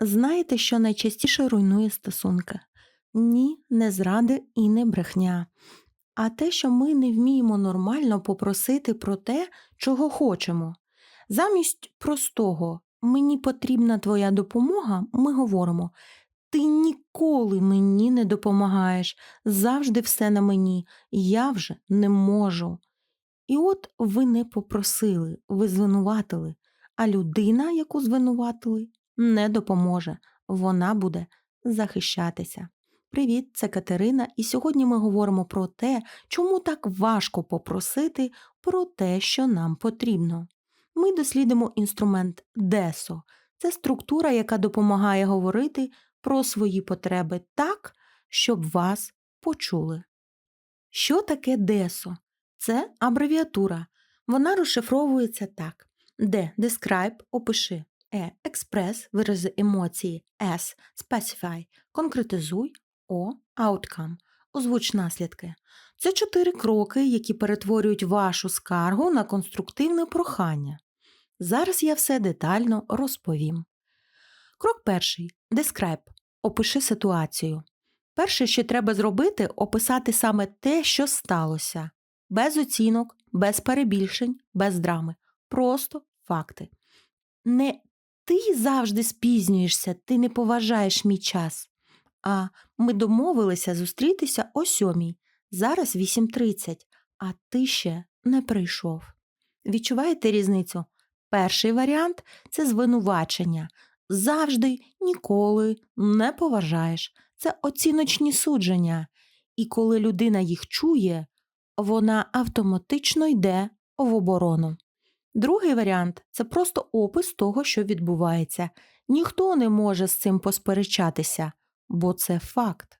Знаєте, що найчастіше руйнує стосунки? Ні, не зради і не брехня. А те, що ми не вміємо нормально попросити про те, чого хочемо. Замість простого мені потрібна твоя допомога, ми говоримо ти ніколи мені не допомагаєш, завжди все на мені, я вже не можу. І от ви не попросили, ви звинуватили, а людина, яку звинуватили, не допоможе, вона буде захищатися. Привіт, це Катерина, і сьогодні ми говоримо про те, чому так важко попросити про те, що нам потрібно. Ми дослідимо інструмент DESO. Це структура, яка допомагає говорити про свої потреби так, щоб вас почули. Що таке DESO? Це абревіатура. Вона розшифровується так: D – describe – опиши, E – express – вирази емоції, S – specify – конкретизуй, O – outcome – озвуч наслідки. Це чотири кроки, які перетворюють вашу скаргу на конструктивне прохання. Зараз я все детально розповім. Крок перший describe – опиши ситуацію. Перше, що треба зробити, описати саме те, що сталося без оцінок, без перебільшень, без драми. Просто факти. Не ти завжди спізнюєшся, ти не поважаєш мій час. А ми домовилися зустрітися о сьомій, зараз 8.30, а ти ще не прийшов. Відчуваєте різницю? Перший варіант це звинувачення. Завжди ніколи не поважаєш. Це оціночні судження. І коли людина їх чує, вона автоматично йде в оборону. Другий варіант це просто опис того, що відбувається. Ніхто не може з цим посперечатися, бо це факт.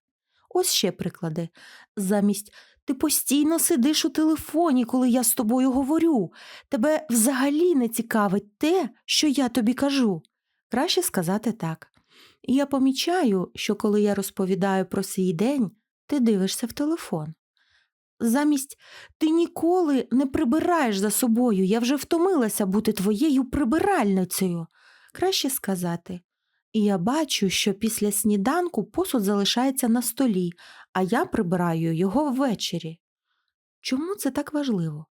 Ось ще приклади. Замість ти постійно сидиш у телефоні, коли я з тобою говорю. Тебе взагалі не цікавить те, що я тобі кажу. Краще сказати так. Я помічаю, що коли я розповідаю про свій день, ти дивишся в телефон. Замість ти ніколи не прибираєш за собою, я вже втомилася бути твоєю прибиральницею. Краще сказати. І я бачу, що після сніданку посуд залишається на столі, а я прибираю його ввечері. Чому це так важливо?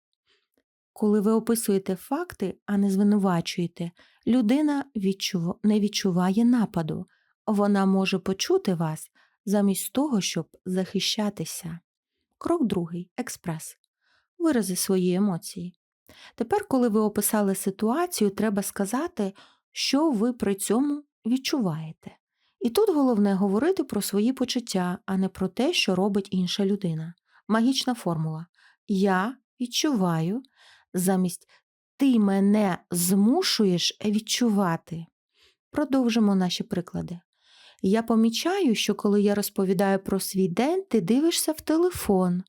Коли ви описуєте факти, а не звинувачуєте, людина відчув... не відчуває нападу, вона може почути вас замість того, щоб захищатися. Крок другий експрес. Вирази свої емоції. Тепер, коли ви описали ситуацію, треба сказати, що ви при цьому відчуваєте. І тут головне говорити про свої почуття, а не про те, що робить інша людина. Магічна формула. Я відчуваю замість ти мене змушуєш відчувати. Продовжимо наші приклади. Я помічаю, що коли я розповідаю про свій день, ти дивишся в телефон.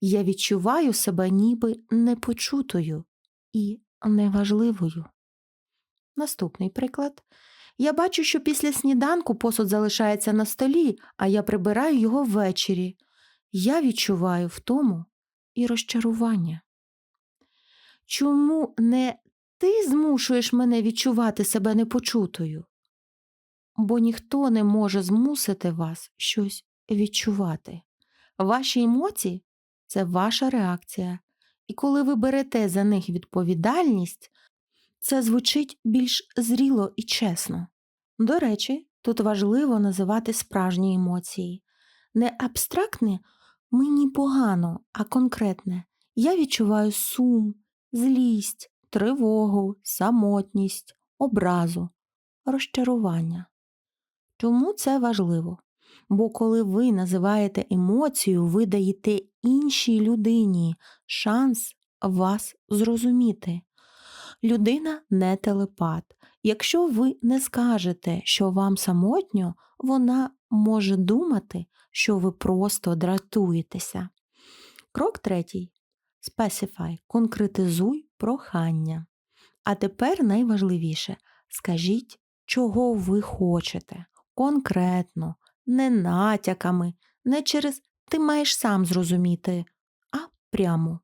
Я відчуваю себе ніби непочутою і неважливою. Наступний приклад. Я бачу, що після сніданку посуд залишається на столі, а я прибираю його ввечері. Я відчуваю втому і розчарування. Чому не ти змушуєш мене відчувати себе непочутою? Бо ніхто не може змусити вас щось відчувати. Ваші емоції це ваша реакція, і коли ви берете за них відповідальність, це звучить більш зріло і чесно. До речі, тут важливо називати справжні емоції. Не абстрактне мені погано, а конкретне. Я відчуваю сум, злість, тривогу, самотність, образу, розчарування. Чому це важливо? Бо коли ви називаєте емоцію, ви даєте іншій людині шанс вас зрозуміти. Людина не телепат. Якщо ви не скажете, що вам самотньо, вона може думати, що ви просто дратуєтеся. Крок третій. Specify. Конкретизуй прохання. А тепер найважливіше скажіть, чого ви хочете. Конкретно, не натяками, не через ти маєш сам зрозуміти, а прямо.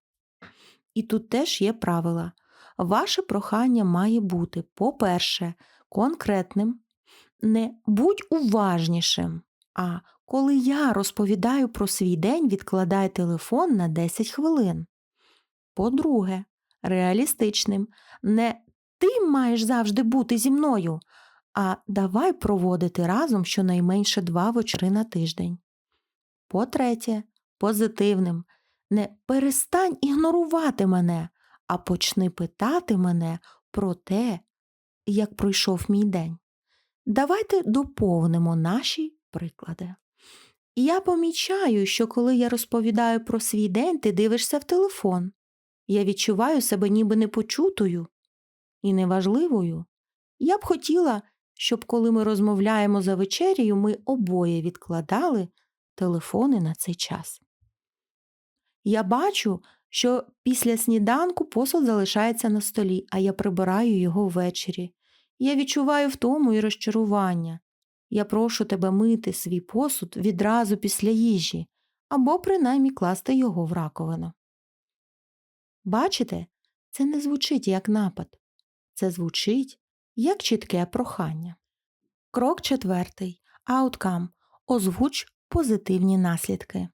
І тут теж є правила. Ваше прохання має бути, по-перше, конкретним, Не будь уважнішим. А коли я розповідаю про свій день, відкладай телефон на 10 хвилин. По-друге, реалістичним. Не ти маєш завжди бути зі мною, а давай проводити разом щонайменше два вечори на тиждень. По-третє, позитивним. Не перестань ігнорувати мене, а почни питати мене про те, як пройшов мій день. Давайте доповнимо наші приклади. Я помічаю, що коли я розповідаю про свій день, ти дивишся в телефон. Я відчуваю себе ніби непочутою і неважливою. Я б хотіла, щоб коли ми розмовляємо за вечерію, ми обоє відкладали телефони на цей час. Я бачу, що після сніданку посуд залишається на столі, а я прибираю його ввечері. Я відчуваю втому і розчарування. Я прошу тебе мити свій посуд відразу після їжі або принаймні класти його в раковину. Бачите, це не звучить як напад, це звучить як чітке прохання. Крок четвертий. Ауткам. Озвуч позитивні наслідки.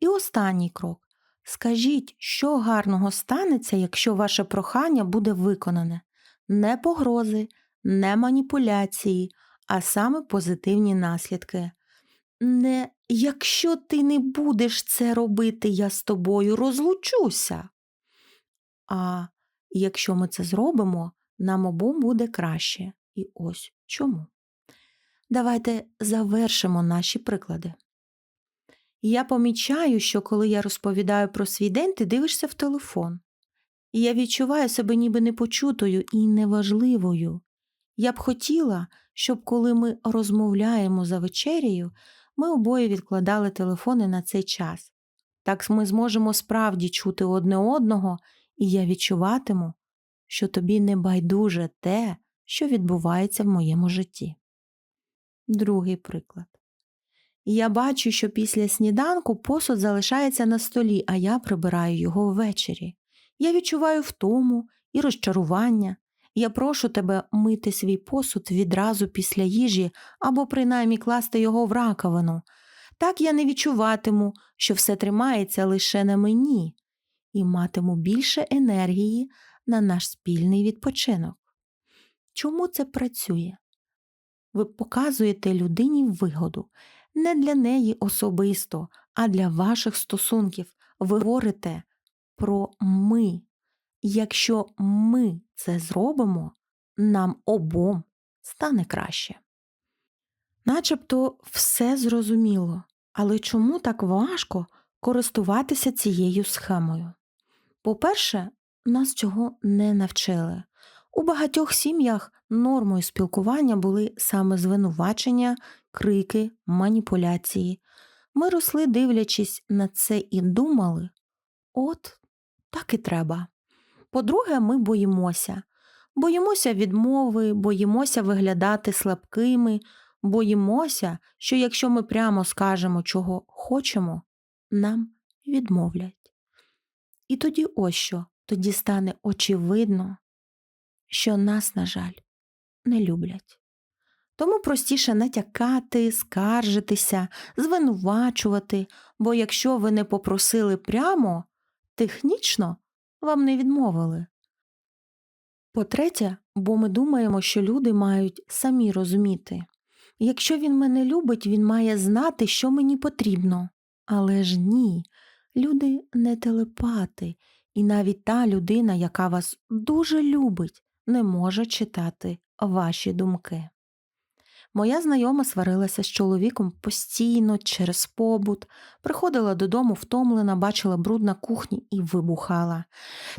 І останній крок. Скажіть, що гарного станеться, якщо ваше прохання буде виконане. Не погрози, не маніпуляції, а саме позитивні наслідки. Не якщо ти не будеш це робити, я з тобою розлучуся. А якщо ми це зробимо, нам обом буде краще. І ось чому. Давайте завершимо наші приклади. Я помічаю, що коли я розповідаю про свій день, ти дивишся в телефон. І я відчуваю себе ніби непочутою і неважливою. Я б хотіла, щоб коли ми розмовляємо за вечерею, ми обоє відкладали телефони на цей час. Так ми зможемо справді чути одне одного, і я відчуватиму, що тобі не байдуже те, що відбувається в моєму житті. Другий приклад. Я бачу, що після сніданку посуд залишається на столі, а я прибираю його ввечері. Я відчуваю втому і розчарування. Я прошу тебе мити свій посуд відразу після їжі або принаймні класти його в раковину. Так я не відчуватиму, що все тримається лише на мені, і матиму більше енергії на наш спільний відпочинок. Чому це працює? Ви показуєте людині вигоду не для неї особисто, а для ваших стосунків. Ви говорите про ми. Якщо ми це зробимо, нам обом стане краще. Начебто все зрозуміло, але чому так важко користуватися цією схемою? По-перше, нас цього не навчили. У багатьох сім'ях нормою спілкування були саме звинувачення, крики, маніпуляції. Ми росли, дивлячись на це, і думали от так і треба. По-друге, ми боїмося. Боїмося відмови, боїмося виглядати слабкими, боїмося, що якщо ми прямо скажемо, чого хочемо, нам відмовлять. І тоді ось що, тоді стане очевидно, що нас, на жаль, не люблять. Тому простіше натякати, скаржитися, звинувачувати, бо якщо ви не попросили прямо, технічно вам не відмовили. По-третє, бо ми думаємо, що люди мають самі розуміти. Якщо він мене любить, він має знати, що мені потрібно. Але ж ні, люди не телепати, і навіть та людина, яка вас дуже любить, не може читати ваші думки. Моя знайома сварилася з чоловіком постійно через побут, приходила додому втомлена, бачила бруд на кухні і вибухала.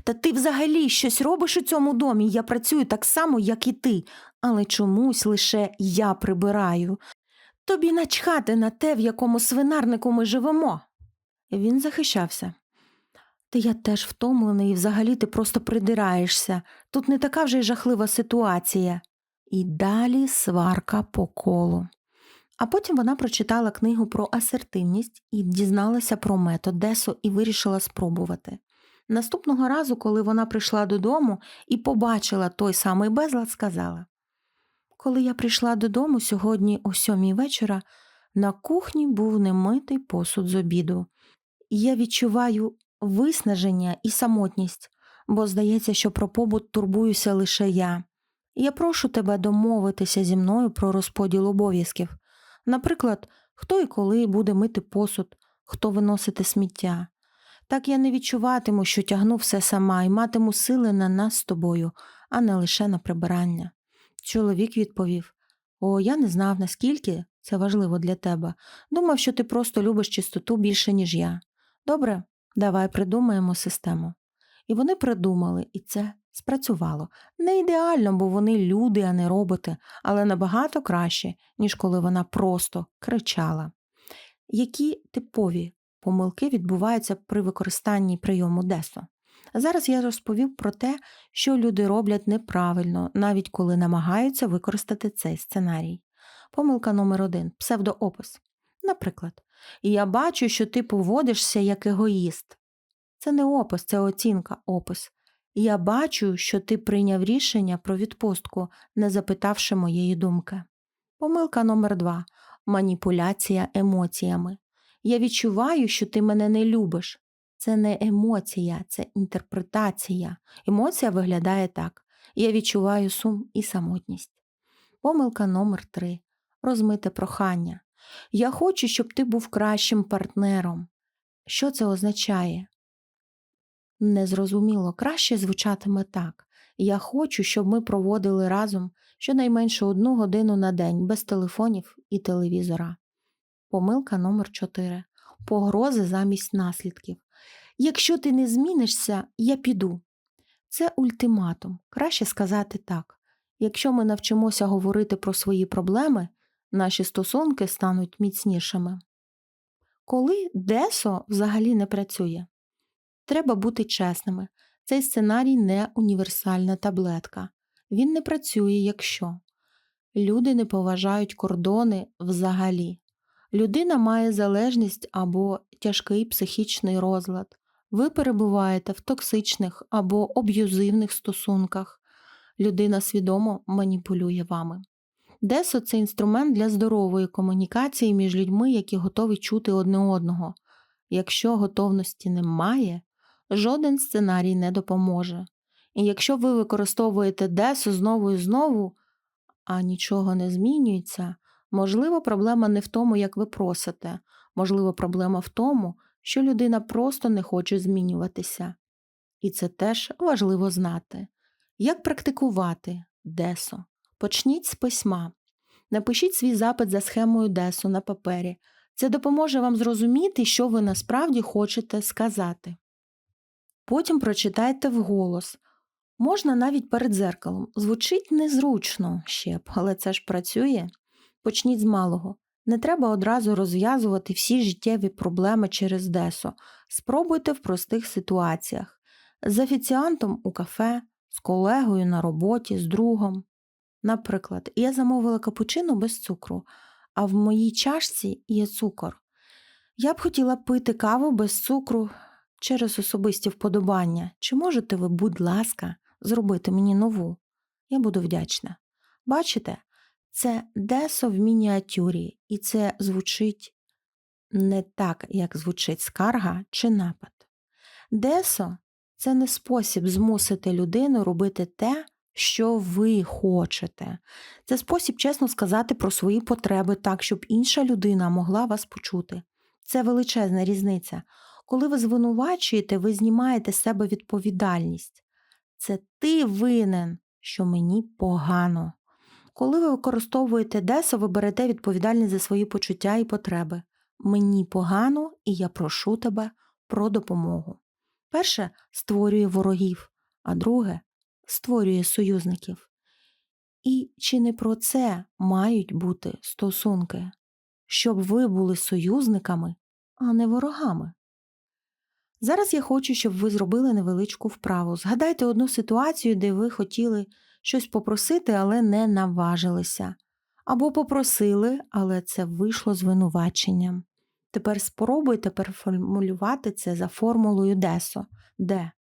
Та ти взагалі щось робиш у цьому домі, я працюю так само, як і ти, але чомусь лише я прибираю. Тобі начхати на те, в якому свинарнику ми живемо. Він захищався. Та я теж втомлений, і взагалі ти просто придираєшся. Тут не така вже й жахлива ситуація. І далі сварка по колу. А потім вона прочитала книгу про асертивність і дізналася про метод Десо і вирішила спробувати. Наступного разу, коли вона прийшла додому і побачила той самий безлад, сказала Коли я прийшла додому сьогодні о сьомій вечора, на кухні був немитий посуд з обіду. І я відчуваю виснаження і самотність, бо здається, що про побут турбуюся лише я. Я прошу тебе домовитися зі мною про розподіл обов'язків. Наприклад, хто і коли буде мити посуд, хто виносити сміття. Так я не відчуватиму, що тягну все сама і матиму сили на нас з тобою, а не лише на прибирання. Чоловік відповів: О, я не знав, наскільки це важливо для тебе. Думав, що ти просто любиш чистоту більше, ніж я. Добре, давай придумаємо систему. І вони придумали, і це спрацювало. Не ідеально, бо вони люди, а не роботи, але набагато краще, ніж коли вона просто кричала. Які типові помилки відбуваються при використанні прийому ДЕСО? Зараз я розповів про те, що люди роблять неправильно, навіть коли намагаються використати цей сценарій. Помилка номер один псевдоопис. Наприклад, я бачу, що ти поводишся як егоїст. Це не опис, це оцінка, опис. Я бачу, що ти прийняв рішення про відпустку, не запитавши моєї думки. Помилка номер два маніпуляція емоціями. Я відчуваю, що ти мене не любиш. Це не емоція, це інтерпретація. Емоція виглядає так: я відчуваю сум і самотність. Помилка номер три розмите прохання. Я хочу, щоб ти був кращим партнером. Що це означає? Незрозуміло, краще звучатиме так. Я хочу, щоб ми проводили разом щонайменше одну годину на день без телефонів і телевізора. Помилка номер 4 Погрози замість наслідків. Якщо ти не змінишся, я піду. Це ультиматум. Краще сказати так. Якщо ми навчимося говорити про свої проблеми, наші стосунки стануть міцнішими. Коли ДЕСО взагалі не працює, треба бути чесними. Цей сценарій не універсальна таблетка. Він не працює, якщо люди не поважають кордони взагалі. Людина має залежність або тяжкий психічний розлад. Ви перебуваєте в токсичних або аб'юзивних стосунках. Людина свідомо маніпулює вами. Десо це інструмент для здорової комунікації між людьми, які готові чути одне одного. Якщо готовності немає, жоден сценарій не допоможе. І якщо ви використовуєте десо знову і знову, а нічого не змінюється, можливо, проблема не в тому, як ви просите, можливо, проблема в тому, що людина просто не хоче змінюватися. І це теж важливо знати. Як практикувати десо? Почніть з письма. Напишіть свій запит за схемою десу на папері. Це допоможе вам зрозуміти, що ви насправді хочете сказати. Потім прочитайте вголос. Можна навіть перед дзеркалом. Звучить незручно ще б, але це ж працює. Почніть з малого. Не треба одразу розв'язувати всі життєві проблеми через десо. Спробуйте в простих ситуаціях з офіціантом у кафе, з колегою на роботі, з другом. Наприклад, я замовила капучино без цукру, а в моїй чашці є цукор. Я б хотіла пити каву без цукру через особисті вподобання. Чи можете ви, будь ласка, зробити мені нову? Я буду вдячна. Бачите, це десо в мініатюрі, і це звучить не так, як звучить скарга чи напад. Десо це не спосіб змусити людину робити те, що ви хочете. Це спосіб чесно сказати про свої потреби так, щоб інша людина могла вас почути. Це величезна різниця. Коли ви звинувачуєте, ви знімаєте з себе відповідальність. Це ти винен, що мені погано. Коли ви використовуєте десо, ви берете відповідальність за свої почуття і потреби. Мені погано, і я прошу тебе про допомогу. Перше створює ворогів, а друге створює союзників. І чи не про це мають бути стосунки, щоб ви були союзниками, а не ворогами? Зараз я хочу, щоб ви зробили невеличку вправу. Згадайте одну ситуацію, де ви хотіли щось попросити, але не наважилися. Або попросили, але це вийшло звинуваченням. Тепер спробуйте переформулювати це за формулою ДЕСО, де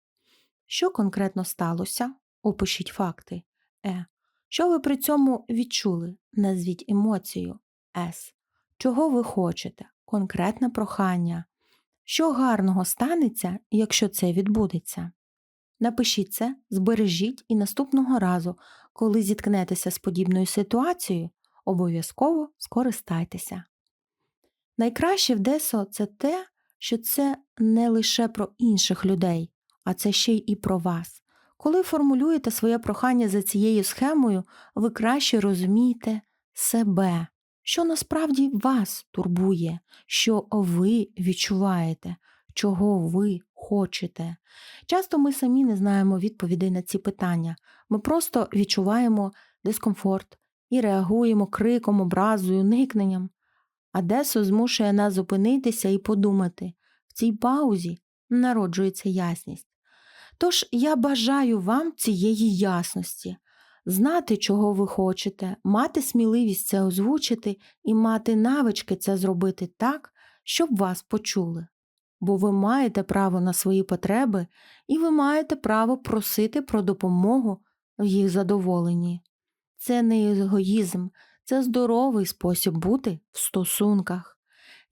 що конкретно сталося, опишіть факти. Е. Що ви при цьому відчули? Назвіть емоцію С. Чого ви хочете? Конкретне прохання. Що гарного станеться, якщо це відбудеться? Напишіть це, збережіть і наступного разу, коли зіткнетеся з подібною ситуацією, обов'язково скористайтеся. Найкраще в ДЕСО це те, що це не лише про інших людей, а це ще й і про вас. Коли формулюєте своє прохання за цією схемою, ви краще розумієте себе, що насправді вас турбує, що ви відчуваєте, чого ви хочете. Часто ми самі не знаємо відповідей на ці питання. Ми просто відчуваємо дискомфорт і реагуємо криком, образою, никненням. А Десо змушує нас зупинитися і подумати в цій паузі народжується ясність. Тож я бажаю вам цієї ясності, знати, чого ви хочете, мати сміливість це озвучити і мати навички це зробити так, щоб вас почули. Бо ви маєте право на свої потреби і ви маєте право просити про допомогу в їх задоволенні. Це не егоїзм, це здоровий спосіб бути в стосунках.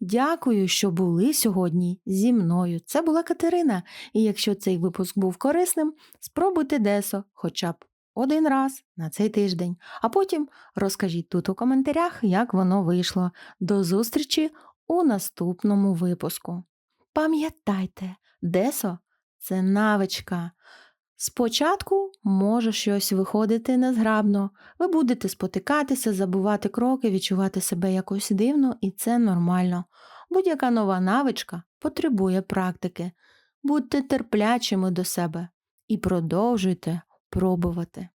Дякую, що були сьогодні зі мною. Це була Катерина, і якщо цей випуск був корисним, спробуйте Десо хоча б один раз на цей тиждень, а потім розкажіть тут у коментарях, як воно вийшло. До зустрічі у наступному випуску. Пам'ятайте, Десо це навичка. Спочатку може щось виходити незграбно, ви будете спотикатися, забувати кроки, відчувати себе якось дивно, і це нормально. Будь-яка нова навичка потребує практики. Будьте терплячими до себе і продовжуйте пробувати.